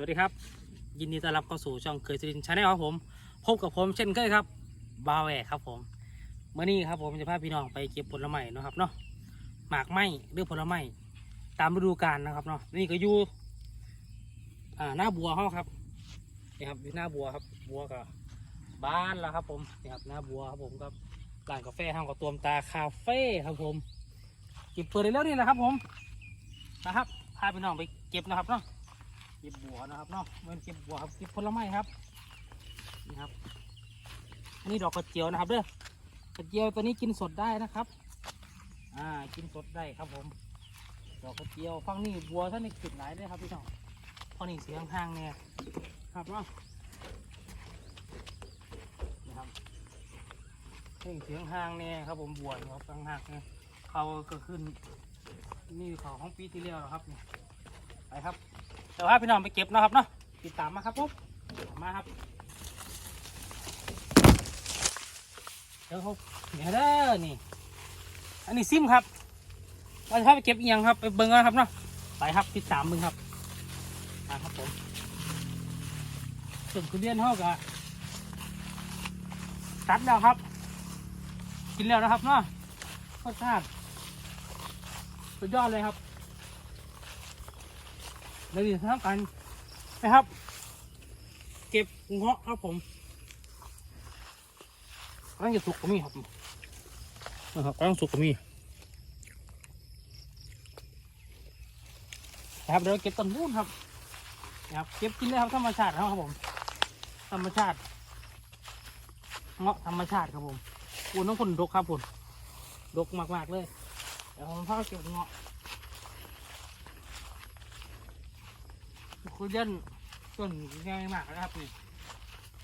วัสดีครับ ยินดีต้อนรับเข้าสู่ช่องเคยสรินชาแนลครับผม พบกับผมเช่นเคยครับบาวแหวกครับผมเมื่อนี้ครับผมจะพาพี่น้องไปเก็บผลไม้นะครับเนาะหมากไม้หรือผลไม้ตามฤดูกาลนะครับเนาะนี่ก็อยู่อ่าหน้าบัวเขาครับนี่ครับอยู่หน้าบัวครับบัวกับบ้านแล้วครับผมนี่ครับหน้าบัวครับผมครับร้านกาแฟห้างกับตัวมตาคาเฟ่ครับผมเก็บเปิดได้แล้วนี่แหละครับผมนะครับพาพี่น้องไปเก็บนะครับเนาะ เก็บบัวนะครับเนาะเมือนเก็บบัวครับเก็บผลไม้ครับนี่ครับอันนี้ดอกกระเจียวนะครับเด้อกระเจียวตัวนี้กินสดได้นะครับ อ่ากินสดได้ครับผม ดอกกระเจียวฟังนี่บัวท่านนี่ติดหลายเลยครับพี่น้องพราะนี่เสียงห้างเนี่ยครับเนาะนี่ครับนี่เสียงห้างเนี่ยครับผมบัวเนี่ครับห้างๆเนี่ยเขาก็ขึ้น นี่เขาของปีที่แล้วครับนี่ไปครับ ดี๋ยวพาพี่น้องไปเก็บนะครับเนาะติดตามมาครับผมมาครับเดี๋ยวเขาเนี่ยเด้อนี่ อันนี้ซิมครับเราจะพาไปเก็บอีกอย่างครับไปเบิ้งกันครับเนาะไปครับติดตามมึงครับมาครับผมส่วนทุณเรียนเขากะตัดแล้วครับ กินแล้วนะครับเนาะรสชาติสุดยอดเลยครับ เดี๋ยวจะทำกันนะครับ เก็บเงาะครับผมกำลังจะสุกก็มีครับนะครับกำลังสุกก็มีนะครับเดี๋ยวเก็บต้นบุ้นครับนะครับ เก็บกินเลยครับธรรมชาติครับผม ธรรมชาติเงาะธรรมชาติครับผมปูน้องคนดกครับผมดกมากๆเลยเดี๋ยวผมพาเก็บเงาะ คุยเล่นต้นง่ายมากนะครับนี่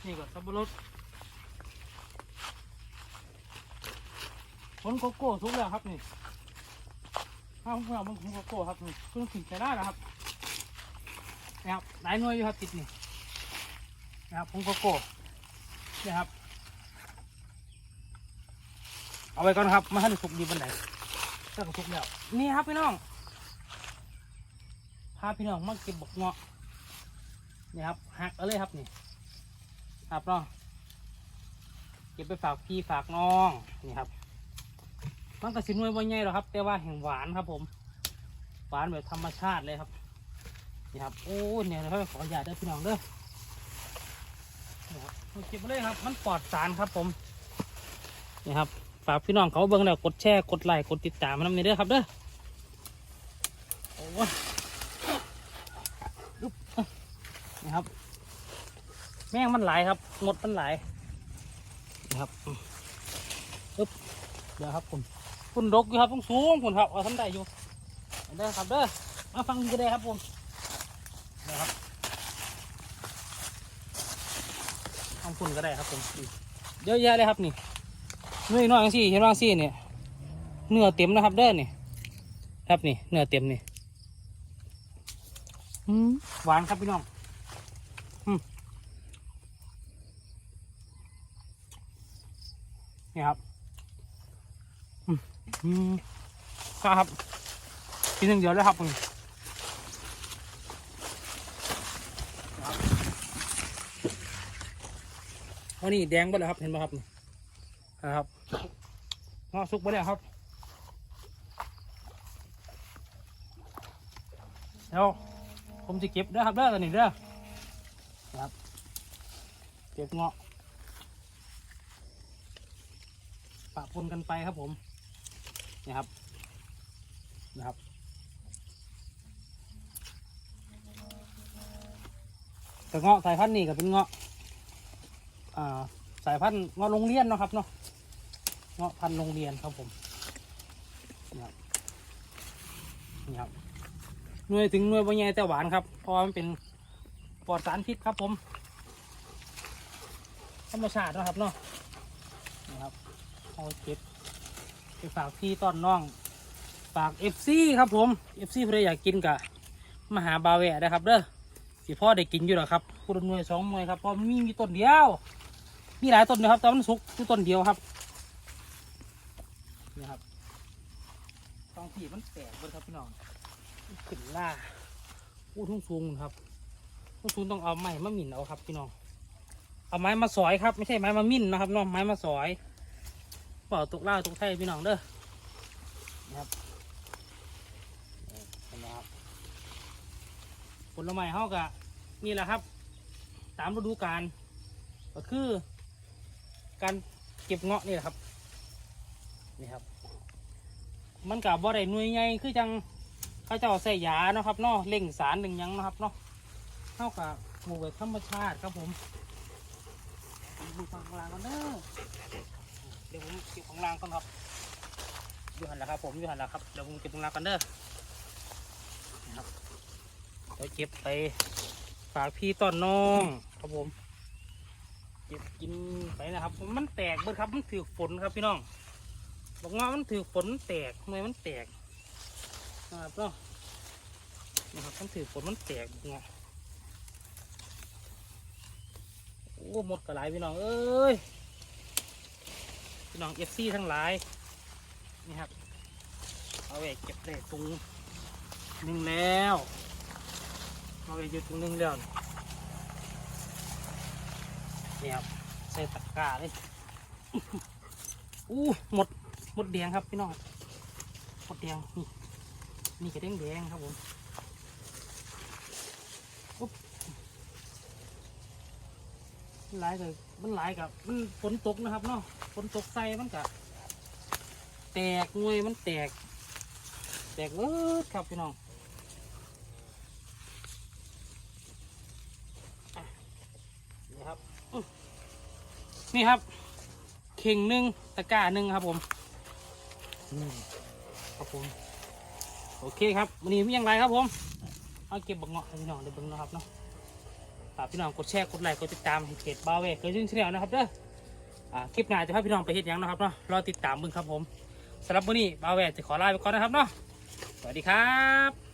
นี่ก็สับปะรดผลโกโก้ทุกแล้วครับนี่ข้าวของเรามันผลโกโก้ครับนี่เพิ่งกินใช้ได้แล้วครับนะครับหลายหน่วยอยู่ครับติดนี่นะครับผลโกโก้นี่ครับ เอาไว้ก่อนครับมาให้สุกดีบันไดถ้าสุกแล้วนี่ครับพี่น้องาพี่น้องมาเก็บบกเงาะนี่ครับหักเอาเลยครับนี่ครับเนาะเก็บไปฝากพี่ฝากน้องนี่ครับมันก็สินวยบ่ใหญ่หรอกครับ แต่ว่าแห่งหวานครับ ผมหวานแบบธรรมชาติเลยครับนี่ครับโอ้เนี่ยเราขออนุญาตได้พี่น้องเด้อนี่ครับเอาเก็บเลยครับ มันปลอดสารครับผมนี่ครับฝากพี่น้องเขาเบิ่งแล้วกดแชร์กดไลค์กดติดตามมันนำเด้อครับเด้อโอ้ย นะครับ แม่งมันหลายครับงดมันหลายนะครับปึ๊บเดี๋ยวครับผมคุณดกอยู่ครับต้องสูงคุณครับเอาทำได้อยู่เด้ครับเด้อมาฟังกันได้ครับผมเดี๋ยวครับทำคุณก็ได้ครับผมเยอะแยะเลยครับนี่นุ่น้อยสิเห็นว่าสิเนี่ยเนื้อเต็มนะครับเด้อนี่ครับนี่เนื้อเต็มนี่หวานครับพี่น้อง นี่ครับอืมอืมครับกินหนึ่งเดียวเลยครับมึงวันนี้แดงไปแล้วครับเห็นไหมครับนะครับงอสุกไปแล้วครับเดี๋ยวผมจะเก็บด้อครับเด้อตอนนี้เด้อครับ เก็บเงาะ ปะปนกันไปครับผมนี่ครับนะครับแต่เงาะสายพันธุ์นี่ก็เป็นเงาะอ่าสายพันธุ์เงาะโรงเรียนเนาะครับเนาะเงาะพันธุ์โรงเรียนครับผมนี่ครับนี่ครับหน่วยถึงหน่วยบางใหญ่แต่หวานครับเพราะมันเป็นปลอดสารพิษครับผมธรรมชาตินะครับเนาะ เอาเก็บไปฝากพี่ต้อนน้อง ฝากเอฟซีครับผมเอฟซีเพื่ออยากกินกะมาหาบาแวะนะครับเด้อสิพ่อได้กินอยู่หรอครับคุณหน่วยสองหน่วยครับเพราะมีมีต้นเดียว มีหลายต้นนะครับแต่มันสุกอยู่ต้นเดียวครับนี่ครับตองที่มันแตกเบิดครับพี่น้องขึ้นล่าอู้ทุ่งสูงครับลุงทุนต้องเอาไม้มาหมิ่นเอาครับพี่น้องเอาไม้มาสอยครับ ไม่ใช่ไม้มามิ่นนะครับน้องไม้มาสอย ปล่าตกล่าตกไทยพี่น้องเด้อนะครับเห็นไหมครับผลไม้เฮากะนี่แหละครับ ตามฤดูกาลก็คือ การเก็บเงาะนี่แหละครับนี่ครับ มันกับบ่ได้หน่วยใหญ่คือจังเขาเจ้าใส่ยาเนาะครับเนาะเล่งสารหนึ่งยังเนาะครับเนาะเท่ากับปลูกแบบธรรมชาติครับผมดูฝั่งข้างล่างก่อนเด้อ ดี๋ยวผมเก็บของล่างก่อนครับอยู่หันแหละครับ ผมอยู่หันแหละครับเดี๋ยวผมเก็บของล่างก่อนเด้อนะครับเดี๋ยวเก็บไปฝากพี่ต้อนน้องครับผมเก็บกินไปนะครับผมมันแตกเบิดครับมันถือฝนครับพี่น้องบอกว่ามันถือฝนมันแตกทำไมมันแตกนะครับเนาะนะครับมันถือฝนมันแตกเงาะโอ้หมดกระไรพี่น้องเอ้ย พี่น้องเอฟซีทั้งหลายนี่ครับเอาไว้เก็บได้ตรงหนึ่งแล้วเอาไว้อยู่ตรงหนึ่งแล้วนี่นี่ครับใส่ตะกร้าเลยอู้หมดหมดแดงครับพี่น้องหมดแดงนี่นี่กระเด้งแดงครับผมอุ๊บ มันหลายกับมันหลายกับมันฝนตกนะครับเนาะฝนตกใส่มันกะแตกงวยมันแตก แตกเวิร์ดครับพี่น้องนี่ครับนี่ครับ เข่งหนึ่งตะกร้าหนึ่งครับผมครับผมโอเคครับวันนี้มีอย่างไรครับผมเอาเก็บบักเงาะห้พี่น้องได้เบิ่งเนาะครับเนาะ ฝากพี่น้องกดแชร์กดไลค์กดติดตามให้เพจบาวเวกเกิดขึ้นชแนลนะครับเด้ออ่าคลิปหน้าจะพาพี่น้องไปเฮ็ดหยังเนาะครับเนาะรอติดตามมึงครับผมสำหรับวันนี้บาเวกจะขอลาไปก่อนนะครับเนาะสวัสดีครับ